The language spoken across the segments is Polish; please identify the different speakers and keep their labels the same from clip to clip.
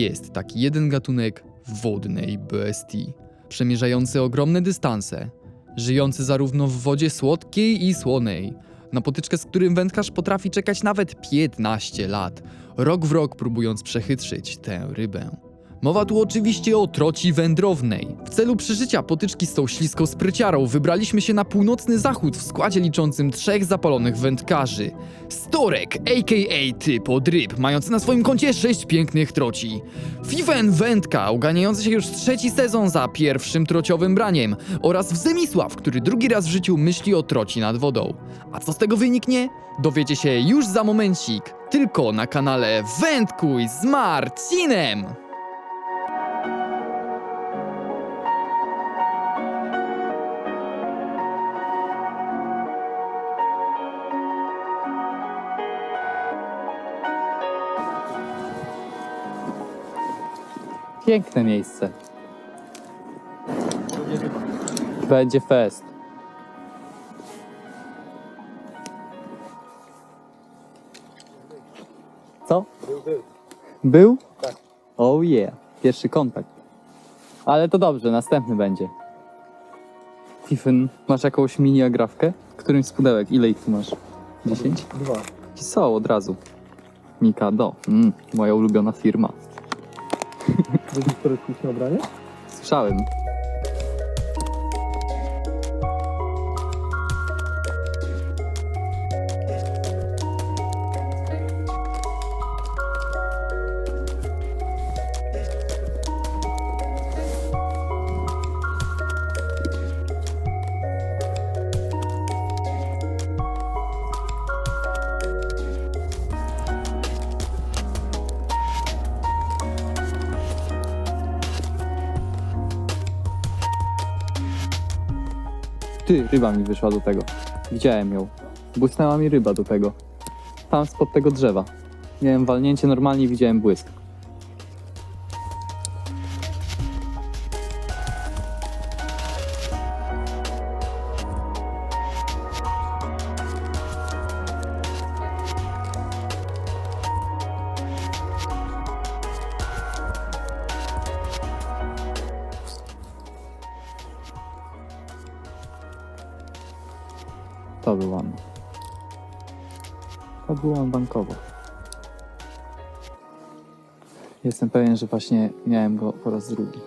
Speaker 1: Jest taki jeden gatunek wodnej bestii, przemierzający ogromne dystanse, żyjący zarówno w wodzie słodkiej i słonej, na potyczkę z którym wędkarz potrafi czekać nawet 15 lat, rok w rok próbując przechytrzyć tę rybę. Mowa tu oczywiście o troci wędrownej. W celu przeżycia potyczki z tą śliską spryciarą wybraliśmy się na północny zachód w składzie liczącym trzech zapalonych wędkarzy. Storek, a.k.a. typ od ryb, mający na swoim koncie sześć pięknych troci. Fifen Wędka, uganiający się już trzeci sezon za pierwszym trociowym braniem oraz Wzemisław, który drugi raz w życiu myśli o troci nad wodą. A co z tego wyniknie? Dowiecie się już za momencik, tylko na kanale Wędkuj z Marcinem!
Speaker 2: Piękne miejsce. Będzie fest. Co? Był?
Speaker 3: Tak.
Speaker 2: Oh yeah. Pierwszy kontakt. Ale to dobrze, następny będzie. Tiffen, masz jakąś mini agrafkę? Którymś z pudełek? Ile ich tu masz? 10?
Speaker 3: Dwa.
Speaker 2: I są od razu. Mikado. Mm, moja ulubiona firma.
Speaker 3: Widzisz turystyczne ubranie?
Speaker 2: Słyszałem. Ryba mi wyszła do tego. Widziałem ją. Błysnęła mi ryba do tego. Tam spod tego drzewa. Miałem walnięcie normalnie widziałem błysk. To był on. To był on bankowo. Jestem pewien, że właśnie miałem go po raz drugi.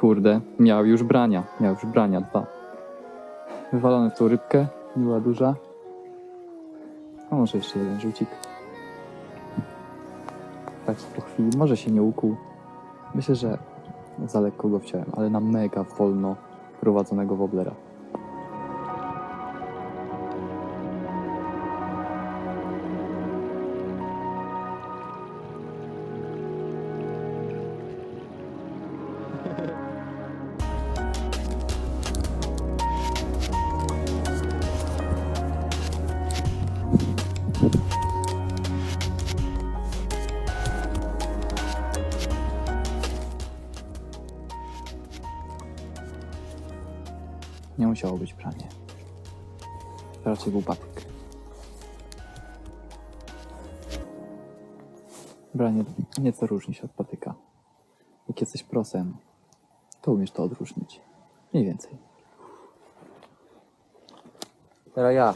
Speaker 2: Kurde, miał już brania. Miał już brania dwa. Wywalony w tą rybkę, była duża. A może jeszcze jeden rzucik. Tak po chwili, może się nie ukuł. Myślę, że za lekko go wciąłem, ale na mega wolno prowadzonego woblera. Nie musiało być pranie. Raczej był patyk. Branie nieco różni się od patyka. Jak jesteś prosem, to umiesz to odróżnić. Mniej więcej.
Speaker 3: Teraz ja.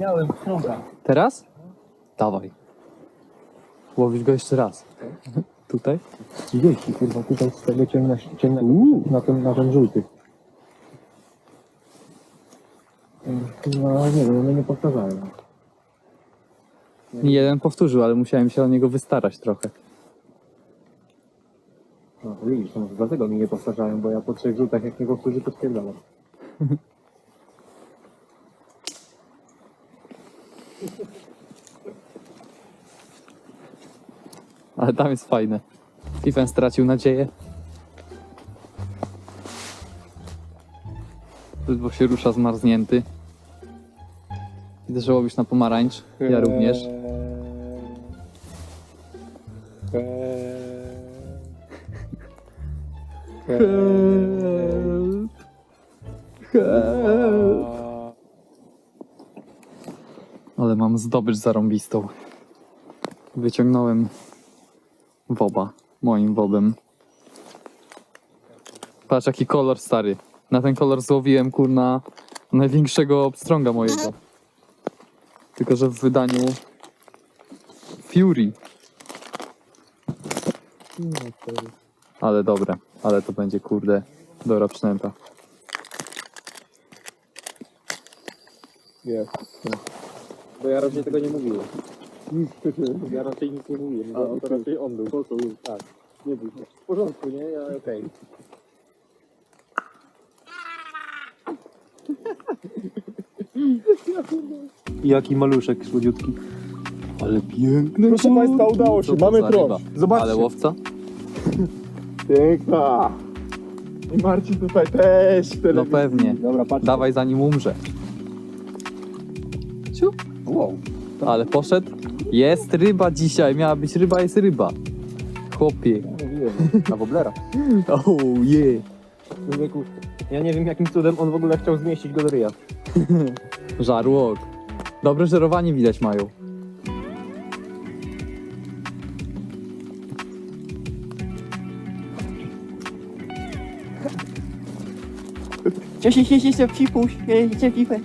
Speaker 3: Miałem krąga.
Speaker 2: Teraz? Dawaj. Łowisz go jeszcze raz. Tutaj?
Speaker 3: 30, kurwa, tutaj z tego ciemna, ciemnego na ten, na ten żółty. No nie wiem, one nie powtarzają.
Speaker 2: Jeden powtórzył, ale musiałem się o niego wystarać trochę.
Speaker 3: Widzisz, to może dlatego mi nie powtarzają, bo ja po trzech rzutach jak nie powtórzy, to spierdalam.
Speaker 2: Ale tam jest fajne. Stephen stracił nadzieję. Ledwo się rusza zmarznięty. Widzę, że łowisz na pomarańcz. Ja również.
Speaker 3: Help.
Speaker 2: Help. Ale mam zdobycz zarąbistą. Wyciągnąłem woba, moim wobem. Patrz jaki kolor stary. Na ten kolor złowiłem kurna największego pstrąga mojego. Tylko, że w wydaniu Fury. Ale dobre, ale to będzie kurde dobra przynęta.
Speaker 3: Nie. Bo ja raczej tego nie mówiłem. Ja raczej nic nie mówiłem. A, to raczej on był. Tak. Nie bój się. W porządku, nie? Ja okej.
Speaker 4: Jaki maluszek słodziutki.
Speaker 2: Ale piękny.
Speaker 3: Proszę Państwa, udało się. Mamy
Speaker 2: ryba?
Speaker 3: Zobaczcie.
Speaker 2: Ale łowca?
Speaker 3: Piękna. I Marcin tutaj też. w
Speaker 2: No
Speaker 3: telewizji.
Speaker 2: pewnie.
Speaker 3: Dobra, patrz.
Speaker 2: Dawaj zanim umrze. Ciu.
Speaker 3: Wow.
Speaker 2: Ale poszedł. Jest ryba dzisiaj. Miała być ryba, jest ryba. Chłopie.
Speaker 3: Mówiłem. Na woblera.
Speaker 2: Oh yeah.
Speaker 3: Człowieku, ja nie wiem jakim cudem on w ogóle chciał zmieścić go do ryja.
Speaker 2: Żarłok. Dobre żerowanie widać mają.
Speaker 4: Cieszę się, się, się, przypuść, się, pipę.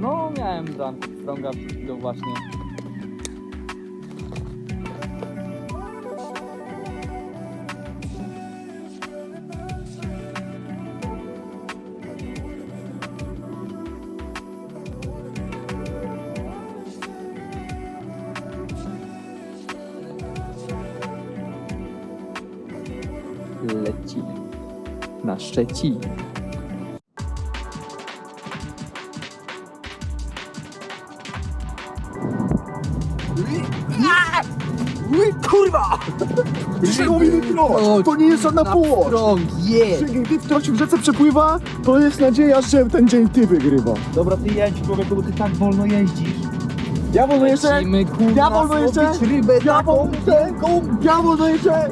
Speaker 2: No, miałem bramkę strąga przed chwilą właśnie. Na Szczecin.
Speaker 3: Przegubimy tron! To nie jest żadna płoć!
Speaker 4: Prąg, je!
Speaker 3: Gdy ktoś w rzece przepływa, to jest nadzieja, że ten dzień ty wygrywa.
Speaker 4: Dobra, ty jedź, człowieku, bo ty tak wolno jeździsz.
Speaker 3: Ja wolno jeszcze!
Speaker 2: Lecimy, kurwa,
Speaker 3: Ja wolno jeszcze!
Speaker 4: Złowić rybę
Speaker 3: Ja
Speaker 4: taką
Speaker 3: wolno jeszcze! Ja wolno jeszcze!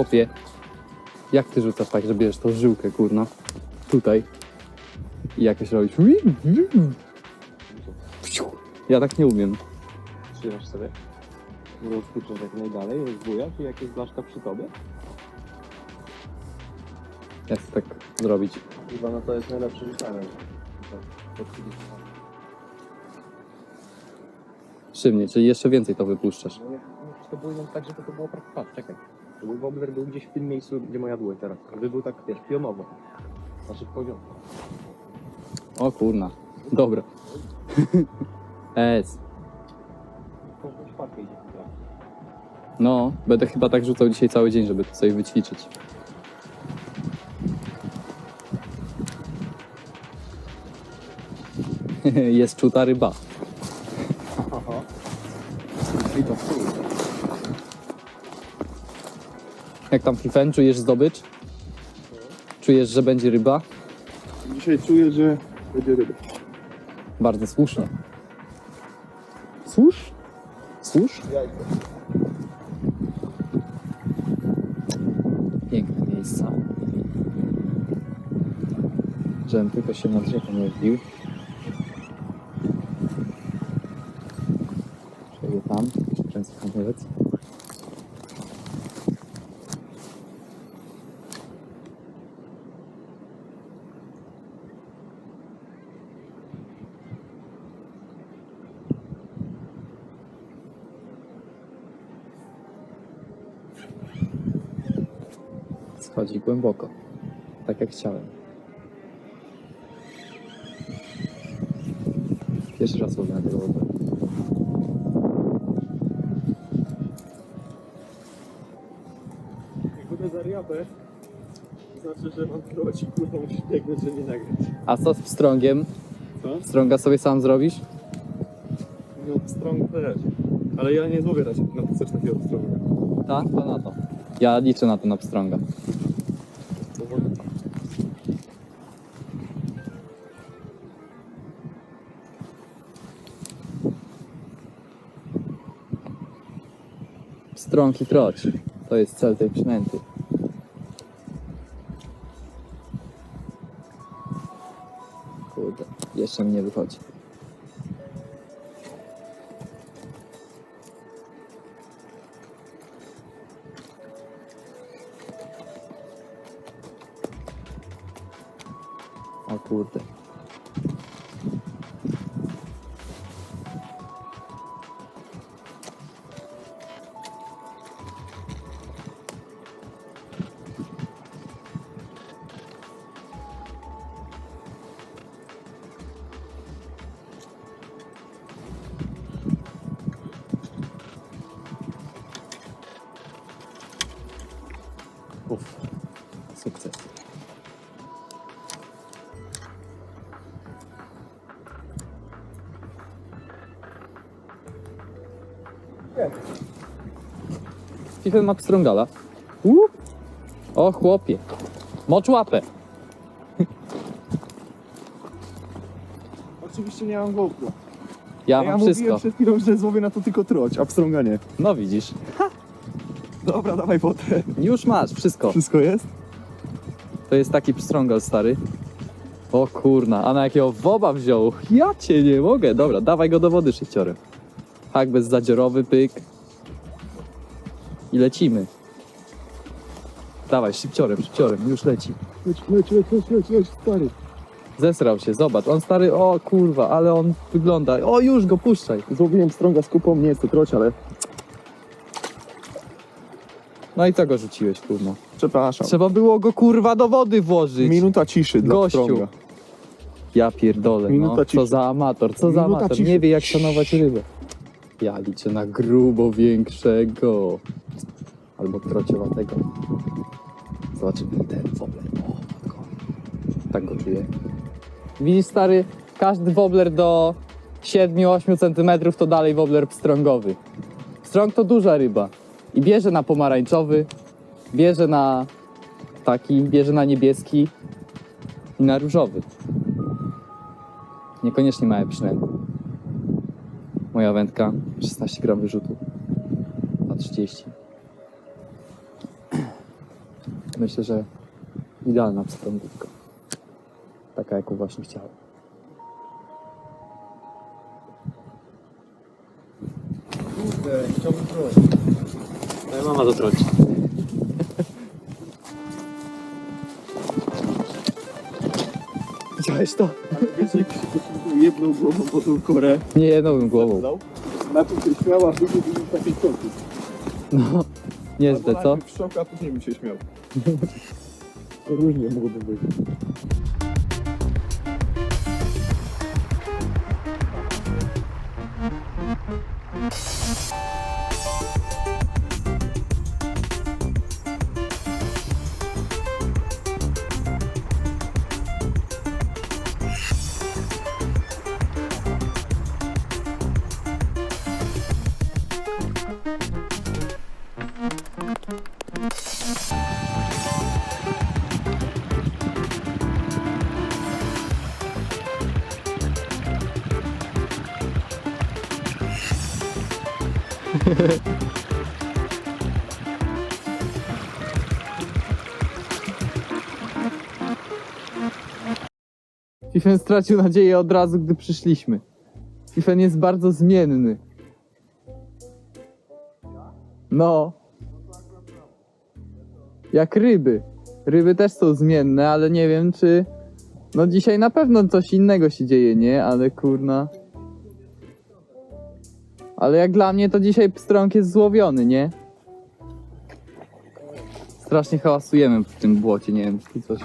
Speaker 2: Chłopie, jak ty rzucasz tak, że bierzesz tą żyłkę, kurna, tutaj i jakoś robisz Ja tak nie umiem.
Speaker 3: Trzymasz sobie. Rozpuszczasz jak najdalej, rozbujasz i jak jest blaszka przy tobie.
Speaker 2: Ja chcę tak zrobić.
Speaker 3: Chyba no to jest najlepsze rzucanie.
Speaker 2: Szybnie, czyli jeszcze więcej to wypuszczasz.
Speaker 3: No nie, nie, to było tak, że to, było tak, patrz, czekaj. To był wobbler był gdzieś w tym miejscu, gdzie moja dłoń teraz. Gdyby był tak, wiesz, pionowo. Znaczy poziom.
Speaker 2: O kurna, dobra.
Speaker 3: Tak.
Speaker 2: No, będę chyba tak rzucał dzisiaj cały dzień, żeby to sobie wyćwiczyć. Jest czuta ryba.
Speaker 3: Aha. I to.
Speaker 2: Jak tam Fifen, czujesz zdobycz? Czujesz, że będzie ryba?
Speaker 5: Dzisiaj czuję, że będzie ryba.
Speaker 2: Bardzo słusznie. Słusz? Słusz? Piękne miejsca. Żebym tylko się nad rzeką nie wbił. Przejdę tam, kręcę hamulec. Schodzi głęboko. Tak jak chciałem. Pierwszy raz łowię na tego.
Speaker 3: Jak będę za ryjapę, znaczy, że mam troci, kurwa, musisz biegnąć, że nie nagrać.
Speaker 2: A co z pstrągiem?
Speaker 3: Co?
Speaker 2: Pstrąga sobie sam zrobisz?
Speaker 3: No, strong też. Ale ja nie złowię raczej na to coś takiego strony.
Speaker 2: Tak, to na to. Ja liczę na to na pstrąga. Pstrąg i troć. To jest cel tej przynęty. Kurde, jeszcze mi nie wychodzi. Kurde. Stephen ma pstrągala. Łup. O chłopie. Mocz łapę.
Speaker 5: Oczywiście nie mam GoPro.
Speaker 2: Ja
Speaker 5: ja
Speaker 2: mam
Speaker 5: mówiłem
Speaker 2: wszystko.
Speaker 5: przed chwilą, że złowię na to tylko troć, a pstrąga nie.
Speaker 2: No widzisz.
Speaker 5: Dobra, dawaj wodę.
Speaker 2: Już masz wszystko.
Speaker 5: Wszystko jest?
Speaker 2: To jest taki pstrągal stary. O kurna, a na jakiego woba wziął? Ja cię nie mogę. Dobra, dawaj go do wody szybciorem. Hak bezzadziorowy, pyk. I lecimy. Dawaj, szybciorem, szybciorem, już leci.
Speaker 5: Leć, leć, leć, leć, leć, leć, stary.
Speaker 2: Zesrał się, zobacz, on stary, o kurwa, ale on wygląda. O, już go puszczaj.
Speaker 5: Złowiłem pstrąga z kupą, nie jest to troć, ale
Speaker 2: No i co go rzuciłeś, kurwa?
Speaker 5: przepraszam.
Speaker 2: Trzeba było go kurwa do wody włożyć.
Speaker 5: Minuta ciszy dla
Speaker 2: Gościu. Ja pierdolę,
Speaker 5: Minuta
Speaker 2: no.
Speaker 5: ciszy.
Speaker 2: Co za amator, co za
Speaker 5: Minuta
Speaker 2: amator.
Speaker 5: ciszy.
Speaker 2: Nie wie jak szanować rybę. Ja liczę na grubo większego. Albo trociowatego. Zobaczymy ten wobler. O, matko. Tak go czuję. Widzisz, stary, każdy wobler do 7-8 cm to dalej wobler pstrągowy. Pstrąg to duża ryba. I bierze na pomarańczowy, bierze na taki, bierze na niebieski i na różowy. Niekoniecznie małe przynęty. Moja wędka 16 gram wyrzutu. Na 30. Myślę, że idealna pstrągówka. Taka, jaką właśnie chciałem.
Speaker 3: Kurde, chciałbym troć. Moja mama to troci.
Speaker 2: Widziałeś to?
Speaker 5: Wiesz, jak się poślizgnął jedną głową po tą korę.
Speaker 2: Nie jedną głową.
Speaker 5: Na tym się śmiała, a później był taki skoku.
Speaker 2: No, nieźle, co?
Speaker 5: W szoku, a później mi się śmiał. Różnie mogłoby być.
Speaker 2: Stracił nadzieję od razu, gdy przyszliśmy. Tiffen jest bardzo zmienny. No. Jak ryby. Ryby też są zmienne, ale nie wiem czy... No dzisiaj na pewno coś innego się dzieje, nie? Ale kurna... Ale jak dla mnie to dzisiaj pstrąg jest złowiony, nie? Strasznie hałasujemy w tym błocie, nie wiem, czy coś...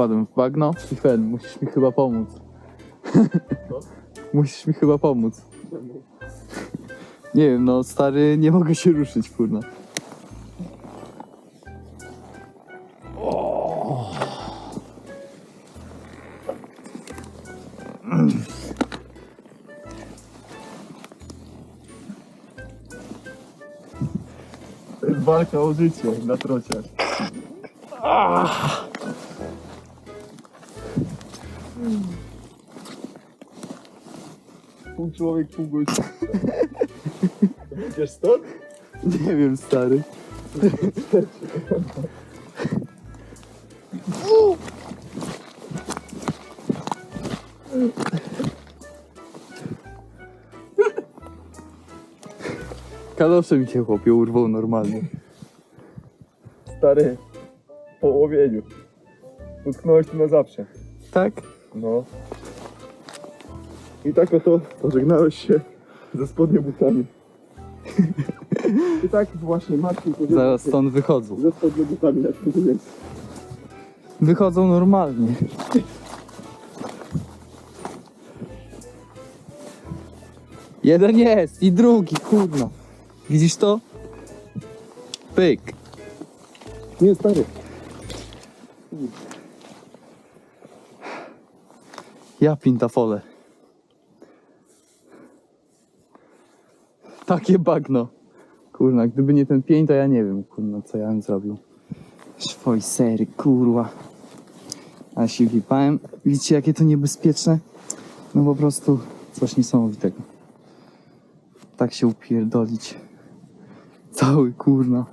Speaker 2: wpadłem w bagno. Stephen, musisz mi chyba pomóc. musisz mi chyba pomóc. Nie wiem, no stary, nie mogę się ruszyć, kurna.
Speaker 5: Walka o życie na trociach. Człowiek, pół. Idziesz stąd?
Speaker 2: Nie wiem, stary. Kalosze mi się chłopie urwał normalnie.
Speaker 5: Stary, po łowieniu. Utknąłeś tu na zawsze.
Speaker 2: Tak?
Speaker 5: No. I tak oto pożegnałeś się ze spodnie butami. I tak właśnie Marcin pożegnał
Speaker 2: Zaraz stąd wychodzą.
Speaker 5: ze spodnie butami na tym miejscu.
Speaker 2: Wychodzą normalnie. Jeden jest i drugi, kurna. Widzisz to? Pyk.
Speaker 5: Nie, stary.
Speaker 2: Ja pintafole. Takie bagno. Kurna, gdyby nie ten pień, to ja nie wiem, kurna, co ja bym zrobił. Szwoj sery, kurwa. A się wipałem. Widzicie, jakie to niebezpieczne? No po prostu coś niesamowitego. Tak się upierdolić. Cały kurna.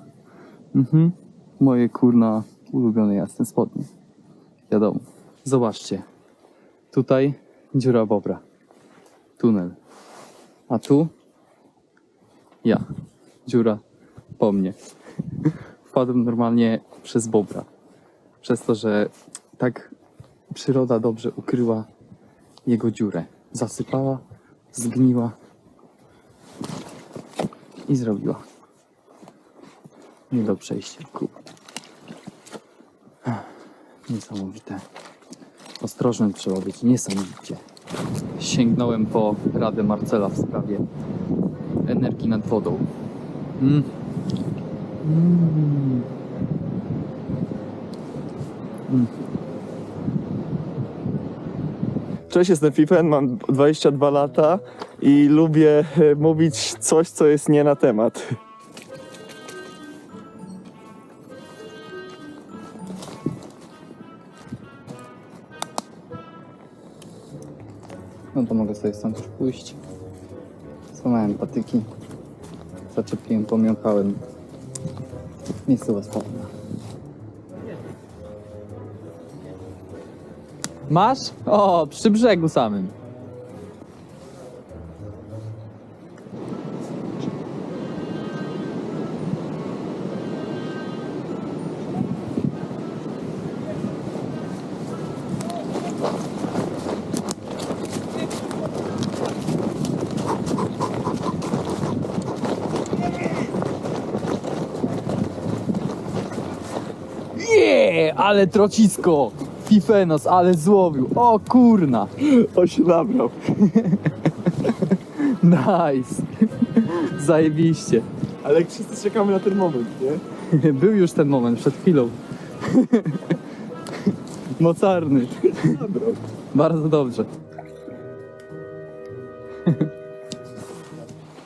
Speaker 2: Mhm. Moje kurna ulubione jasne spodnie. Wiadomo. Zobaczcie. Tutaj dziura bobra. Tunel. A tu ja. Dziura po mnie. Wpadłem normalnie przez bobra. Przez to, że tak przyroda dobrze ukryła jego dziurę. Zasypała, zgniła i zrobiła. Nie do przejścia. Kup. Niesamowite. Ostrożnym trzeba być, niesamowicie. Sięgnąłem po radę Marcela w sprawie nad wodą. Mm. Mm.
Speaker 5: Cześć, jestem Fifen, mam 22 lata i lubię e, mówić coś, co jest nie na temat.
Speaker 2: No to mogę sobie stąd już pójść. Złamałem patyki. Zaczepiłem, pomiąkałem. Miejscowa spawna. Masz? O, przy brzegu samym. Ale trocisko! Fifenos, ale złowił. O kurna!
Speaker 5: On się nabrał.
Speaker 2: Nice! Zajebiście.
Speaker 5: Ale jak wszyscy czekamy na ten moment, nie?
Speaker 2: Był już ten moment, przed chwilą. Mocarny.
Speaker 5: Nabrał.
Speaker 2: Bardzo dobrze.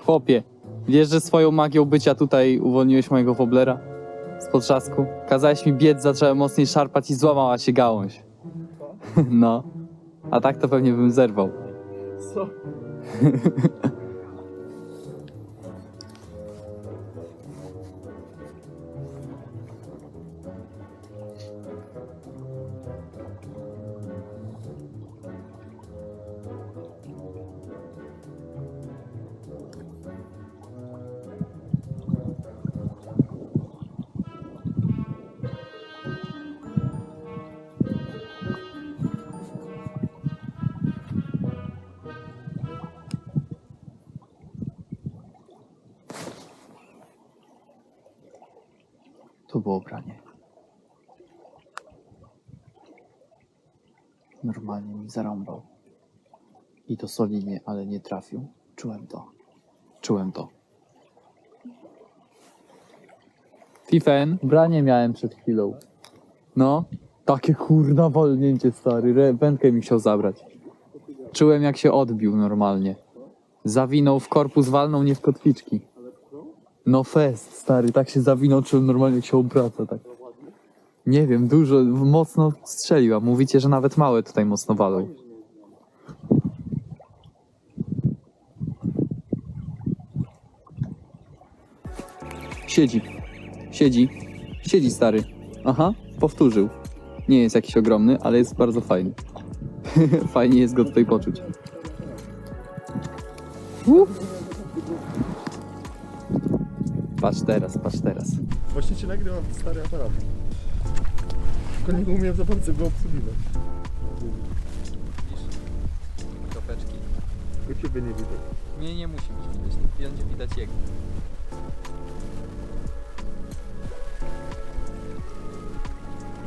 Speaker 2: Chłopie, wiesz, że swoją magią bycia tutaj uwolniłeś mojego woblera? Potrzasku? Kazałeś mi biec, zacząłem mocniej szarpać i złamała się gałąź. No. A tak to pewnie bym zerwał.
Speaker 5: Co?
Speaker 2: To było branie. Normalnie mi zarąbał. I to solidnie, ale nie trafił. Czułem to. Czułem to. Fifen, branie miałem przed chwilą. No, takie kurna walnięcie stary. Re- Wędkę mi chciał zabrać. Czułem jak się odbił normalnie. Zawinął w korpus, walnął nie w kotwiczki. No fest, stary, tak się zawinął, czułem normalnie jak się obraca, tak. Nie wiem, dużo, mocno strzeliła. Mówicie, że nawet małe tutaj mocno walą. Siedzi. Siedzi. Siedzi stary. Aha, powtórzył. Nie jest jakiś ogromny, ale jest bardzo fajny. Fajnie jest go tutaj poczuć. Patrz teraz, patrz teraz.
Speaker 5: Właśnie cię nagrywam stary aparat. Tylko nie umiem za bardzo go obsługiwać.
Speaker 2: Kropeczki.
Speaker 5: Tylko ciebie nie widać.
Speaker 2: Mnie nie musi być widać, będzie widać jego.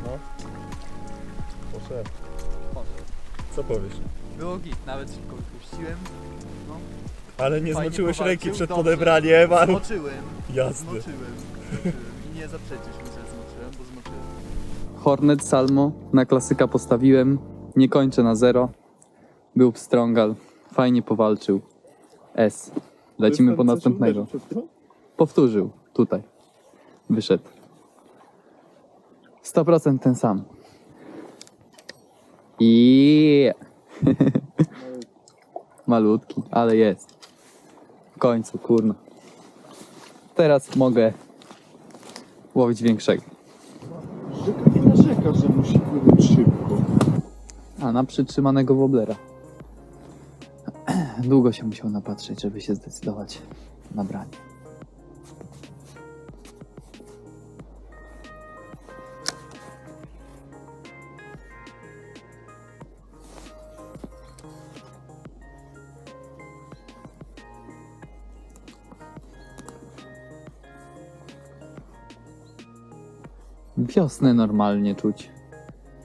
Speaker 5: No. Poszedł.
Speaker 2: Poszedł.
Speaker 5: Co powiesz?
Speaker 2: Było git, nawet szybko wypuściłem.
Speaker 5: Ale nie
Speaker 2: Fajnie
Speaker 5: zmoczyłeś
Speaker 2: powalczył,
Speaker 5: ręki przed
Speaker 2: dobrze.
Speaker 5: podebraniem, ale...
Speaker 2: Zmoczyłem,
Speaker 5: Jasne.
Speaker 2: zmoczyłem, zmoczyłem. I nie zaprzeczysz mi, że zmoczyłem, bo zmoczyłem. Hornet Salmo, na klasyka postawiłem, nie kończę na zero. Był pstrągal, fajnie powalczył. S. Lecimy po następnego. Powtórzył, tutaj. Wyszedł. 100% ten sam. I Malutki, ale jest. W końcu, kurna. Teraz mogę łowić większego.
Speaker 5: Rzeka nie narzeka, że musi płynąć szybko.
Speaker 2: A, na przytrzymanego woblera. Długo się musiał napatrzeć, żeby się zdecydować na branie. Wiosnę normalnie czuć.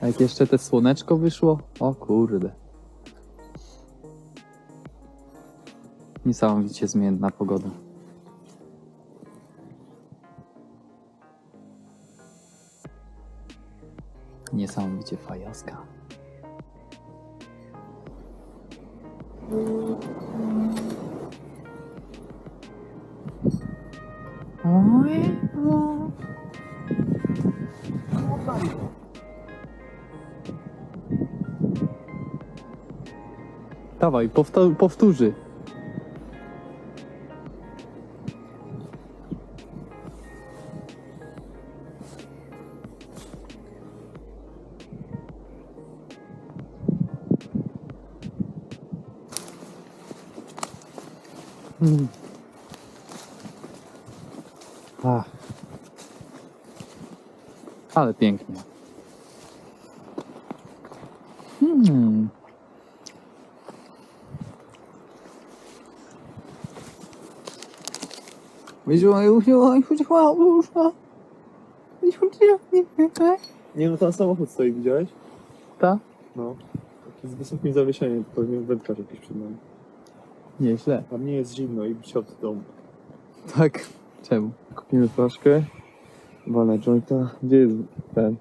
Speaker 2: A jak jeszcze te słoneczko wyszło? O kurde. Niesamowicie zmienna pogoda. Niesamowicie fajaska. Dawaj, powto- powtórzy. Mm. Ach. Ale pięknie.
Speaker 5: Nie no, tam samochód stoi, widziałeś?
Speaker 2: Ta?
Speaker 5: No. Taki z wysokim zawieszeniem, to pewnie wędkarz jakiś przed nami.
Speaker 2: Nieźle.
Speaker 5: A mnie jest zimno i siot w domu.
Speaker 2: Tak. Czemu?
Speaker 5: Kupimy flaszkę, walę jointa. Gdzie jest ten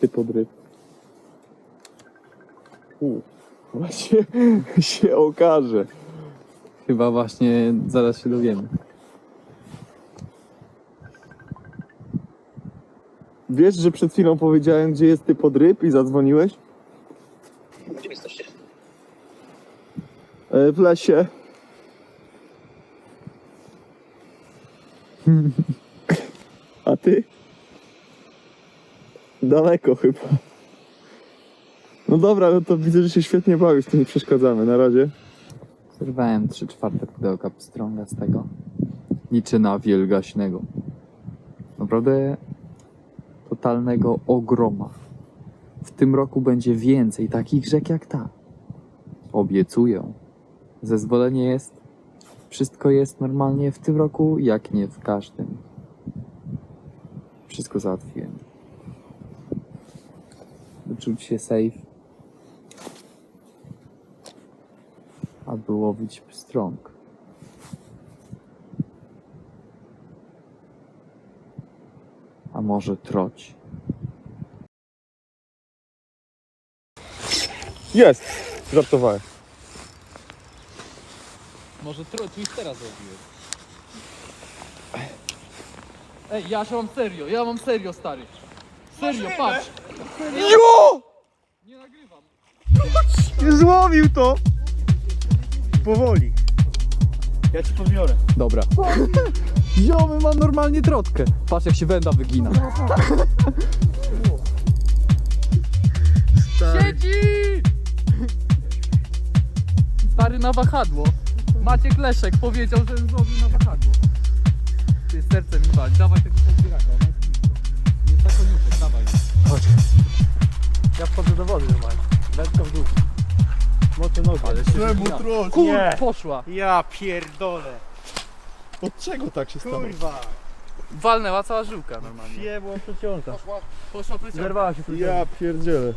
Speaker 5: typ odryb? U, właśnie się okaże.
Speaker 2: Chyba właśnie zaraz się dowiemy.
Speaker 5: Wiesz, że przed chwilą powiedziałem, gdzie jest typ odryb i zadzwoniłeś?
Speaker 3: Gdzie jesteście?
Speaker 5: E, w lesie. A ty? Daleko chyba. No dobra, no to widzę, że się świetnie bawisz, to nie przeszkadzamy. Na razie.
Speaker 2: Zerwałem 3 czwarte pudełka pstrąga z tego. Niczyna wielgaśnego. Naprawdę totalnego ogroma. W tym roku będzie więcej takich rzek jak ta. Obiecuję. Zezwolenie jest. Wszystko jest normalnie w tym roku, jak nie w każdym. Wszystko załatwiłem. Czuć się safe.
Speaker 6: Aby łowić pstrąg. A może troć?
Speaker 5: Jest! Żartowałem.
Speaker 2: Może Twistera zrobiłeś. Ej, ja się mam serio, ja mam serio, stary. Serio, patrz.
Speaker 5: Jo!
Speaker 2: Nie nagrywam.
Speaker 5: Złowił to! Powoli. Ja ci podbiorę.
Speaker 6: Dobra. Ziomy mam normalnie trotkę. Patrz jak się węda wygina.
Speaker 2: Siedzi! Stary na wahadło. Maciek Leszek powiedział, że złowił na wahadło. Ty serce mi wali, dawaj tego podbieraka. ona jest blisko. Jest za koniuszek, dawaj.
Speaker 3: Chodź. Ja wchodzę do wody normalnie. Wędka w dół. Mocno nogi. Ale
Speaker 5: Czemu troć?
Speaker 2: Kur, poszła.
Speaker 3: Ja pierdolę.
Speaker 5: Od czego tak się stało?
Speaker 3: Kurwa.
Speaker 2: Walnęła cała żyłka normalnie.
Speaker 3: Jebło przeciąga.
Speaker 2: Poszła plecionka.
Speaker 3: Zerwała się tu.
Speaker 5: Ja pierdzielę.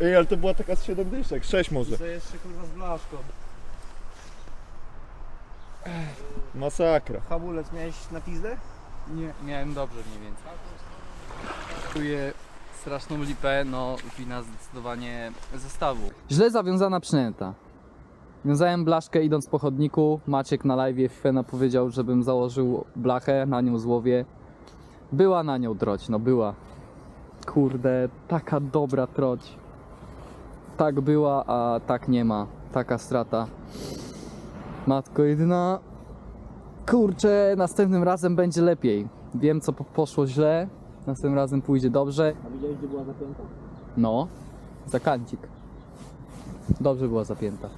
Speaker 5: Ej, ale to była taka z 7 dyszek, 6 może.
Speaker 3: To jeszcze kurwa z blaszką.
Speaker 5: Masakra.
Speaker 3: Hamulec miałeś na pizdę?
Speaker 2: Nie, miałem dobrze mniej więcej. Czuję straszną lipę, no wina zdecydowanie zestawu. Źle zawiązana przynęta. Wiązałem blaszkę idąc po chodniku. Maciek na live Fena powiedział, żebym założył blachę, na nią złowię. Była na nią troć, no była. Kurde, taka dobra troć. Tak była, a tak nie ma. Taka strata. Matko jedyna, Kurczę, następnym razem będzie lepiej. Wiem, co po- poszło źle. Następnym razem pójdzie dobrze.
Speaker 3: A widziałeś gdzie była zapięta?
Speaker 2: No, za kancik. Dobrze była zapięta.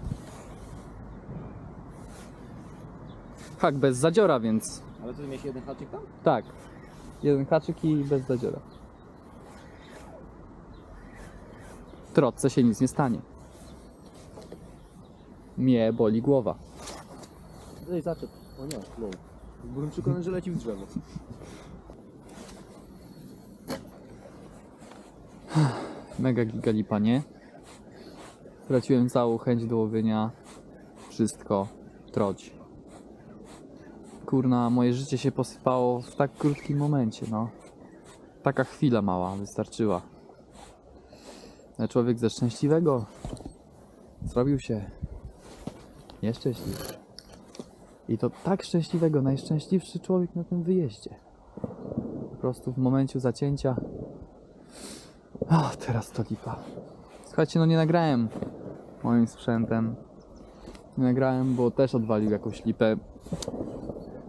Speaker 2: Hak bez zadziora, więc
Speaker 3: Ale to miałeś jeden haczyk tam?
Speaker 2: tak. Jeden haczyk i bez zadziora. Trotce się nic nie stanie. Mnie boli głowa.
Speaker 3: Ej, zaczep. O nie, low. Byłem przekonany, że leci w drzewo.
Speaker 2: Mega gigalipa, nie? Straciłem całą chęć do łowienia. Wszystko. Troć. Kurna, moje życie się posypało w tak krótkim momencie, no. Taka chwila mała wystarczyła. Ale człowiek ze szczęśliwego zrobił się nieszczęśliwy. I to tak szczęśliwego, najszczęśliwszy człowiek na tym wyjeździe. Po prostu w momencie zacięcia o, teraz to lipa. Słuchajcie, no nie nagrałem moim sprzętem. Nie nagrałem, bo też odwalił jakąś lipę.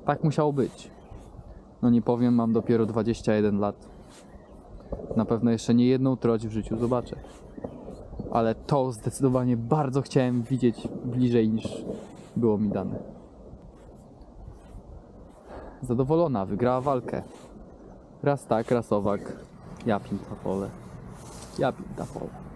Speaker 2: Tak musiało być. No nie powiem, mam dopiero 21 lat. Na pewno jeszcze nie jedną troć w życiu zobaczę. Ale to zdecydowanie bardzo chciałem widzieć bliżej niż było mi dane. Zadowolona, wygrała walkę. Raz tak, raz owak. Ja pinta pole. Ja pinta pole.